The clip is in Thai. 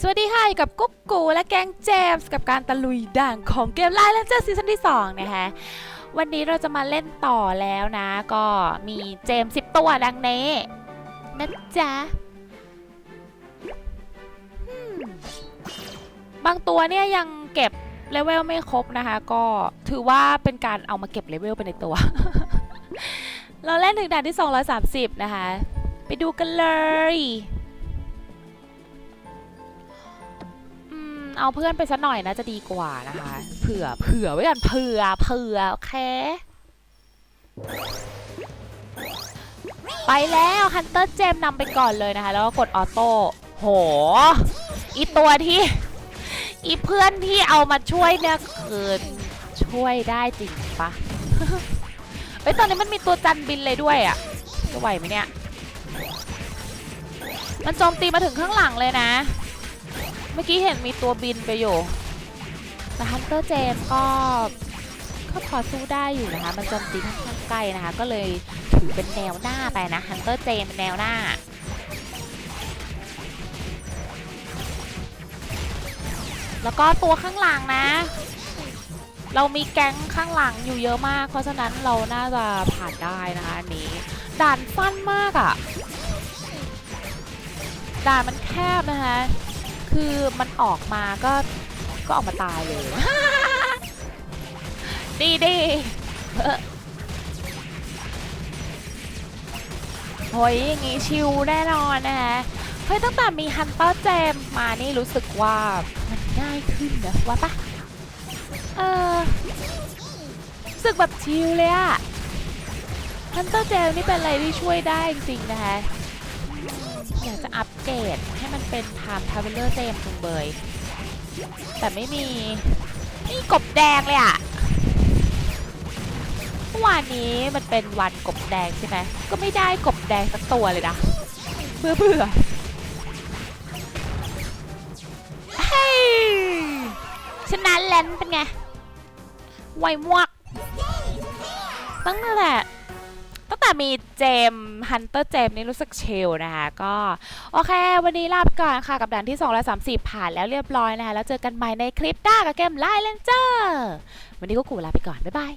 สวัสดีค่ะอยู่กับกุ๊กกูและแกงเจมส์กับการตะลุยด่างของเกมไลน์เลนเจอร์ซีซั่นที่ 2 นะคะวันนี้เราจะมาเล่นต่อแล้วนะ ก็มีเจมส์10ตัวดังนี้นะจ๊ะบางตัวเนี่ยยังเก็บเลเวลไม่ครบนะคะ ก็ถือว่าเป็นการเอามาเก็บเลเวลไปในตัว เราเล่นถึงด่านที่ 230 นะคะ ไปดูกันเลย เอาเพื่อนไปสักหน่อยนะจะดีกว่านะคะ เผื่อ เผื่อไว้ก่อน เผื่อ เผื่อ โอเค ไปแล้วฮันเตอร์เจมนำไปก่อนเลยนะคะ แล้วก็กดออโต้ โห อีตัวที่ อีเพื่อนที่เอามาช่วยเนี่ยคือช่วยได้จริงปะเฮ้ยตอนนี้มันมีตัวจันบินเลยด้วยอะ่ะจะไหวไหมเนี่ย มันโจมตีมาถึงข้างหลังเลยนะ เมื่อกี้เห็นมีตัวบินไปอยู่แต่ฮันเตอร์เจมก็ก็พอสู้ได้อยู่นะคะ มันโจมตีค่อนข้างใกล้นะคะ ก็เลยถือเป็นแนวหน้าไปนะฮันเตอร์เจมเป็นแนวหน้าแล้วก็ตัวข้างหลังนะ เรามีแก๊งข้างหลังอยู่เยอะมาก เพราะฉะนั้นเราน่าจะผ่านได้นะคะอันนี้ ด่านสั้นมากอะ่ะ ด่านมันแคบนะคะ คือมันออกมาก็ก็ออกมาตายเลย ดีดีเออโอ้ยอย่างงี้ชิลแน่นอนนะคะเฮ้ยตั้งแต่มีฮันเตอร์เจมมานี่รู้สึกว่ามันง่ายขึ้นนะว่าปะเออรู้สึกแบบชิลเลยอะฮันเตอร์เจมนี่เป็นอะไรที่ช่วยได้จริงๆนะคะ อยากจะอัปเกรดให้มันเป็น Time Traveler เจมจุงเบย แต่ไม่มี นี่กบแดงเลยอะเมื่อวานนี้มันเป็นวันกบแดงใช่ไหม ก็ไม่ได้กบแดงสักตัวเลยนะเบื่อเบื่อเฮ้ยชนะแลนเป็นไง ไวมวกตั้งนั่ ตั้งแต่มีเจมฮันเตอร์เจมนี่รู้สึกเชลนะคะ ก็โอเค วันนี้ลาไปก่อนค่ะกับด่านที่ 230 ผ่านแล้วเรียบร้อยนะคะ แล้วเจอกันใหม่ในคลิปหน้ากับเกมไลน์เลนเจอร์วันนี้ก็กูลาไปก่อน บ๊ายบาย